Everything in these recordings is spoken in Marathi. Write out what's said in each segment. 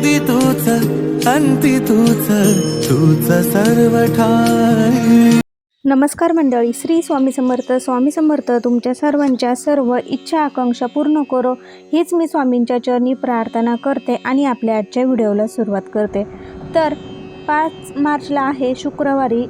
आधी तूच अंती तूच तूच सर्व ठाई नमस्कार मंडळी श्री स्वामी समर्थ स्वामी समर्थ तुमच्या सर्वांच्या सर्व इच्छा आकांक्षा पूर्ण करो. हीच मी स्वामींच्या चरणी प्रार्थना करते आणि आपल्या आजच्या व्हिडिओला सुरुवात करते. तर पाच मार्चला आहे शुक्रवारी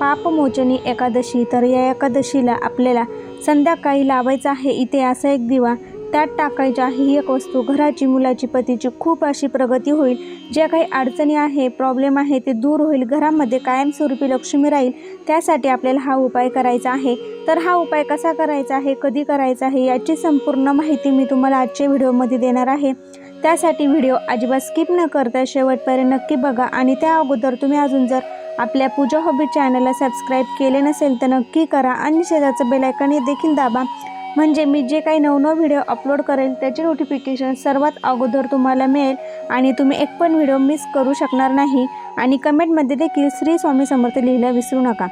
पापमोचनी एकादशी. तर या एकादशीला आपल्याला संध्याकाळी लावायचा आहे. इथे असा एक दिवा त्यात टाकायची आहे ही एक वस्तू. घराची मुलाची पतीची खूप अशी प्रगती होईल. ज्या काही अडचणी आहे प्रॉब्लेम आहे ते दूर होईल. घरामध्ये कायमस्वरूपी लक्ष्मी राहील त्यासाठी आपल्याला हा उपाय करायचा आहे. तर हा उपाय कसा करायचा आहे कधी करायचा आहे याची संपूर्ण माहिती मी तुम्हाला आजच्या व्हिडिओमध्ये देणार आहे. त्यासाठी व्हिडिओ अजिबात स्किप न करता शेवटपर्यंत नक्की बघा आणि त्या अगोदर तुम्ही अजून जर आपल्या पूजा हॉबी चॅनलला सबस्क्राईब केले नसेल तर नक्की करा आणि शेजारचं बेलायकन हे देखील दाबा. म्हणजे मी जे काही नवनव व्हिडिओ अपलोड करेल त्याचे नोटिफिकेशन सर्वात अगोदर तुम्हाला मिळेल आणि तुम्ही एक पण व्हिडिओ मिस करू शकणार नाही आणि कमेंटमध्ये देखील श्री स्वामी समर्थ लिहिला विसरू नका.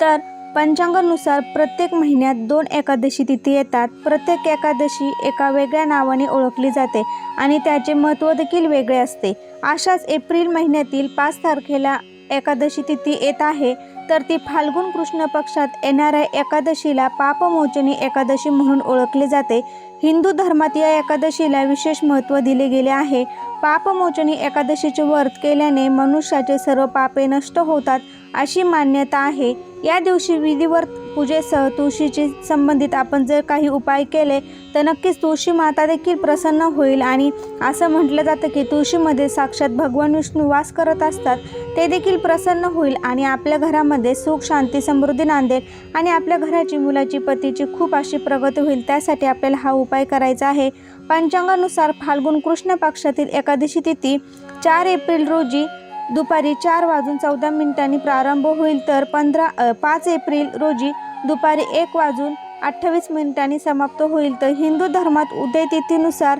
तर पंचांगानुसार प्रत्येक महिन्यात दोन एकादशी तिथी येतात. प्रत्येक एकादशी एका वेगळ्या नावाने ओळखली जाते आणि त्याचे महत्त्व देखील वेगळे असते. अशाच एप्रिल महिन्यातील पाच तारखेला एकादशी तिथी येत आहे. तर ती फाल्गुन कृष्ण पक्षात येणाऱ्या एकादशीला पापमोचनी एकादशी म्हणून ओळखली जाते. हिंदू धर्मात या एकादशीला विशेष महत्त्व दिले गेले आहे. पापमोचनी एकादशीचे व्रत केल्याने मनुष्याचे सर्व पापे नष्ट होतात अशी मान्यता आहे. या दिवशी विधिव्रत पूजेसह तुळशीची संबंधित आपण जर काही उपाय केले तर नक्कीच तुळशी माता देखील प्रसन्न होईल. आणि असं म्हटलं जातं की तुळशीमध्ये साक्षात भगवान विष्णू वास करत असतात ते देखील प्रसन्न होईल. आणि आपल्या घरामध्ये सुख शांती समृद्धी नांदेल आणि आपल्या घराची मुलाची पतीची खूप अशी प्रगती होईल. त्यासाठी आपल्याला हा उपाय करायचा आहे. पंचांगानुसार फाल्गुन कृष्ण पक्षातील एकादशी तिथी चार एप्रिल रोजी दुपारी चार वाजून चौदा मिनिटांनी प्रारंभ होईल. तर पंधरा पाच एप्रिल रोजी दुपारी एक वाजून अठ्ठावीस मिनिटांनी समाप्त होईल. तर हिंदू धर्मात उदय तिथीनुसार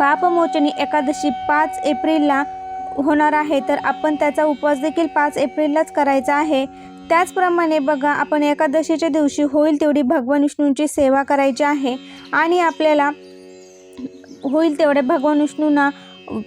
पापमोचनी एकादशी पाच एप्रिलला होणार आहे. तर आपण त्याचा उपवास देखील पाच एप्रिललाच करायचा आहे. त्याचप्रमाणे बघा आपण एकादशीच्या दिवशी होईल तेवढी भगवान विष्णूंची सेवा करायची आहे. आणि आपल्याला होईल तेवढे भगवान विष्णूंना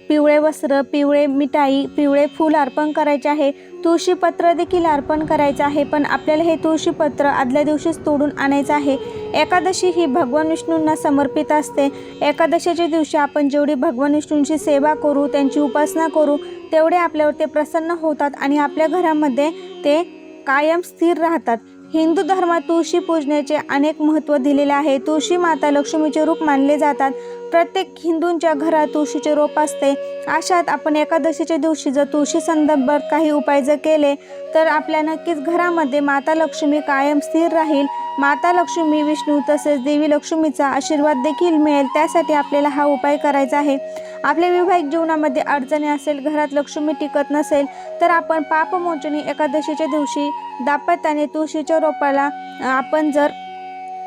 पिवळे वस्त्र पिवळे मिठाई पिवळे फूल अर्पण करायचे आहे. तुळशीपत्र देखील अर्पण करायचं आहे पण आपल्याला हे तुळशीपत्र आदल्या दिवशीच तोडून आणायचं आहे. एकादशी ही भगवान विष्णूंना समर्पित असते. एकादशीच्या दिवशी आपण जेवढी भगवान विष्णूंची सेवा करू त्यांची उपासना करू तेवढे आपल्यावर ते प्रसन्न होतात आणि आपल्या घरामध्ये ते कायम स्थिर राहतात. हिंदू धर्मात तुळशी पूजनेचे अनेक महत्त्व दिलेले आहे. तुळशी माता लक्ष्मीचे रूप मानले जातात. प्रत्येक हिंदूंच्या घरात तुळशीचे रोप असते. अशात आपण एकादशीच्या दिवशी जर तुळशी संदर्भात काही उपाय जर केले तर आपल्या नक्कीच घरामध्ये माता लक्ष्मी कायम स्थिर राहील. माता लक्ष्मी विष्णू तसेच देवी लक्ष्मीचा आशीर्वाद देखील मिळेल. त्यासाठी आपल्याला हा उपाय करायचा आहे. आपल्या वैवाहिक जीवनामध्ये अडचणी असेल घरात लक्ष्मी टिकत नसेल तर आपण पापमोचनी एकादशीच्या दिवशी दापत्याने तुळशीच्या रोपाला आपण जर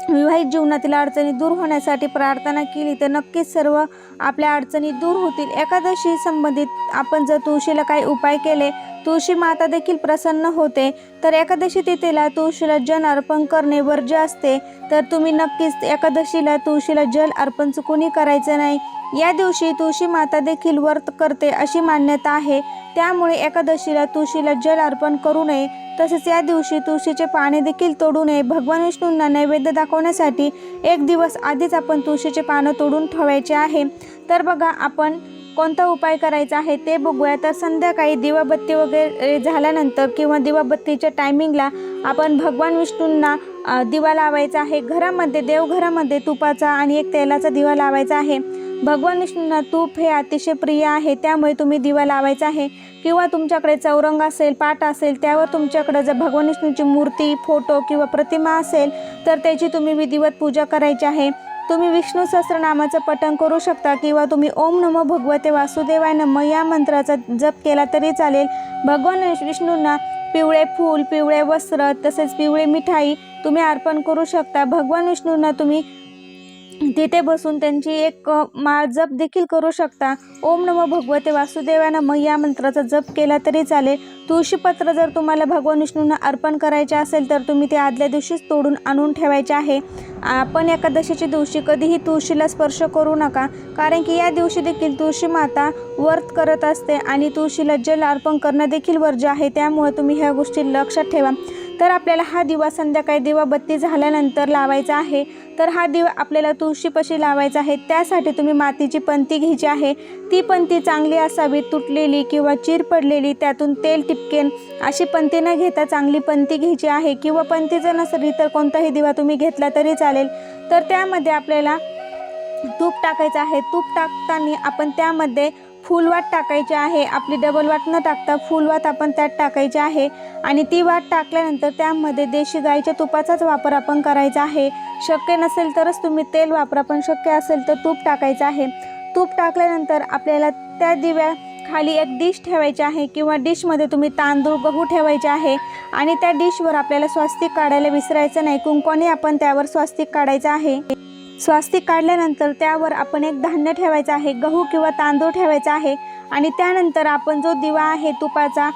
विवाहित जीवनातील अडचणी दूर होण्यासाठी प्रार्थना केली तर नक्कीच सर्व आपल्या अडचणी दूर होतील. एकादशी संबंधित आपण जर तुळशीला काही उपाय केले तुळशी माता देखील प्रसन्न होते. तर एकादशी तिथीला तुळशीला जल अर्पण करणे वर्ज्य असते. तर तुम्ही नक्कीच एकादशीला तुळशीला जल अर्पण चुकूनही करायचं नाही. या दिवशी तुळशी माता देखील व्रत करते अशी मान्यता आहे. त्यामुळे एकादशीला तुळशीला जल अर्पण करू नये. तसेच या दिवशी तुळशीचे पाने देखील तोडू नये. भगवान विष्णूंना नैवेद्य दाखवण्यासाठी एक दिवस आधीच आपण तुळशीचे पानं तोडून ठेवायचे आहे. तर बघा आपण कोणता उपाय करायचा आहे ते बघूया. तर संध्याकाळी दिवाबत्ती वगैरे झाल्यानंतर किंवा दिवाबत्तीच्या टायमिंगला आपण भगवान विष्णूंना दिवा लावायचा आहे. घरामध्ये देवघरामध्ये तुपाचा आणि एक तेलाचा दिवा लावायचा आहे. भगवान विष्णूंना तूप हे अतिशय प्रिय आहे. त्यामुळे तुम्ही दिवा लावायचा आहे. किंवा तुमच्याकडे चौरंग असेल पाट असेल त्यावर तुमच्याकडे जर भगवान विष्णूची मूर्ती फोटो किंवा प्रतिमा असेल तर त्याची तुम्ही विधिवत पूजा करायची आहे. तुम्ही विष्णू सहस्रनामाचं पठण करू शकता किंवा तुम्ही ओम नमो भगवते वासुदेवाय नम या मंत्राचा जप केला तरी चालेल. भगवान विष्णूंना पिवळे फूल पिवळे वस्त्र तसेच पिवळे मिठाई तुम्ही अर्पण करू शकता. भगवान विष्णूंना तुम्ही तिथे बसून त्यांची एक माळ जप देखील करू शकता. ओम नमो भगवते वासुदेवानं मग या मंत्राचा जप केला तरी चालेल. तुळशीपत्र जर तुम्हाला भगवान विष्णूंना अर्पण करायचे असेल तर तुम्ही ते आदल्या दिवशीच तोडून आणून ठेवायचे आहे. आपण एकादशीच्या दिवशी कधीही तुळशीला स्पर्श करू नका कारण की या दिवशी देखील तुळशी माता वर्त करत असते आणि तुळशीला जल अर्पण करणं देखील वर्ज्य आहे. त्यामुळे तुम्ही ह्या गोष्टी लक्षात ठेवा. तर आपल्याला हा दिवा संध्याकाळी दिवाबत्ती झाल्यानंतर लावायचा आहे. तर हा दिवा आपल्याला तुळशीपाशी लावायचा आहे. त्यासाठी तुम्ही मातीची पंती घ्यायची आहे. ती पंती चांगली असावी तुटलेली किंवा चीर पडलेली त्यातून तेल टिपकेन. अशी पंती न घेता चांगली पंती घ्यायची आहे. किंवा पंती जर नसली तर कोणताही दिवा तुम्ही घेतला तरी चालेल. तर त्यामध्ये आपल्याला तूप टाकायचं आहे. तूप टाकताना आपण त्यामध्ये फुलवात टाकायची आहे. आपली डबल वाट न टाकता फुलवात आपण त्यात टाकायची आहे. आणि ती वाट टाकल्यानंतर त्यामध्ये देशी गाईच्या तुपाचाच वापर आपण करायचा आहे. शक्य नसेल तरच तुम्ही तेल वापरा पण शक्य असेल तर तूप टाकायचं आहे. तूप टाकल्यानंतर आपल्याला त्या दिव्या खाली एक डिश ठेवायची आहे किंवा डिशमध्ये तुम्ही तांदूळ गहू ठेवायचे आहे. आणि त्या डिशवर आपल्याला स्वास्तिक काढायला विसरायचं नाही. कुंकवाने आपण त्यावर स्वास्तिक काढायचं आहे. स्वास्तिक काढल्यानंतर त्यावर आपण एक धान्य ठेवायचं आहे गहू किंवा तांदूळ ठेवायचा आहे आणि त्यानंतर आपण जो दिवा आहे तुपाचा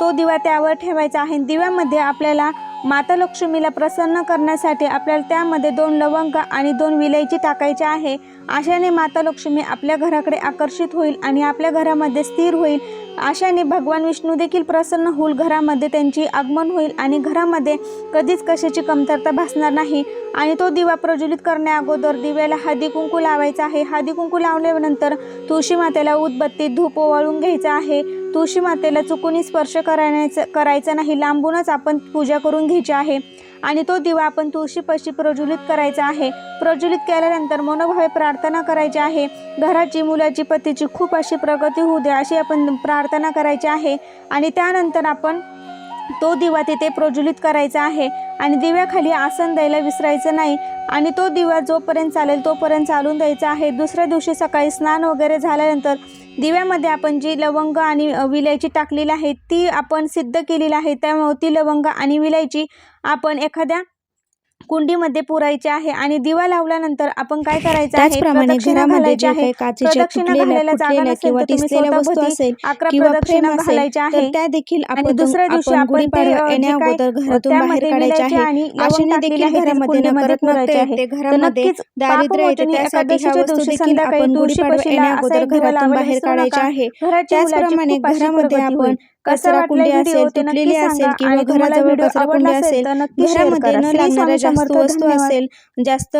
तो दिवा त्यावर ठेवायचा आहे दिव्यामध्ये आपल्याला माता लक्ष्मीला प्रसन्न करण्यासाठी आपल्याला त्यामध्ये दोन लवंग आणि दोन विलायची टाकायची आहे. अशाने माता लक्ष्मी आपल्या घराकडे आकर्षित होईल आणि आपल्या घरामध्ये स्थिर होईल. अशाने भगवान विष्णू देखील प्रसन्न होईल घरामध्ये त्यांची आगमन होईल आणि घरामध्ये कधीच कशाची कमतरता भासणार नाही. आणि तो दिवा प्रज्वलित करण्या अगोदर दिव्याला हळदी कुंकू लावायचा आहे. हळदी कुंकू लावल्यानंतर तुळशी मातेला उदबत्ती धूप ओवाळून घ्यायचा आहे. तुळशी मातेला चुकूनही स्पर्श करायचं करायचा नाही लांबूनच आपण पूजा करून घ्यायची आहे. आणि तो दिवा आपण तुळशीपाशी प्रज्वलित करायचा आहे. प्रज्वलित केल्यानंतर मनोभावे प्रार्थना करायची आहे. घराची मुलाची पतीची खूप अशी प्रगती होऊ दे अशी आपण प्रार्थना करायची आहे. आणि त्यानंतर आपण तो दिवा तिथे प्रज्वलित करायचा आहे. आणि दिव्याखाली आसन द्यायला विसरायचं नाही. आणि तो दिवा जोपर्यंत चालेल तोपर्यंत चालून द्यायचा आहे. दुसऱ्या दिवशी सकाळी स्नान वगैरे झाल्यानंतर दिव्यामध्ये आपण जी लवंग आणि विलायची टाकलेली आहे ती आपण सिद्ध केलेली आहे. त्यामुळे ती लवंग आणि विलायची आपण एखाद्या कुंडीमध्ये पुरायची आहे आणि दिवा लावल्यानंतर आपण काय करायचं आहे? त्याचप्रमाणे घरामध्ये जे काही काचेच्या तुटलेल्या फुटलेल्या किंवा वस्तू असेल फ्रेम असेल तर त्या देखील आपण दुसऱ्या दिवशी आपण येण्या अगोदर घरातून बाहेर काढायचे आहे. अशाने देखील घरामध्ये घरामध्ये दारिद्र्य येते त्यासाठी ह्या वस्तू देखील आपण गुढीपाडवा येण्या अगोदर घरातून बाहेर काढायचे. आहे. त्याचप्रमाणे घरामध्ये आपण कचरा कुंडी असेल तुटलेली असेल किंवा घराजवळ कचरा कुंडी असेल घरामध्ये न लागणाऱ्या जास्त वस्तू असेल जास्त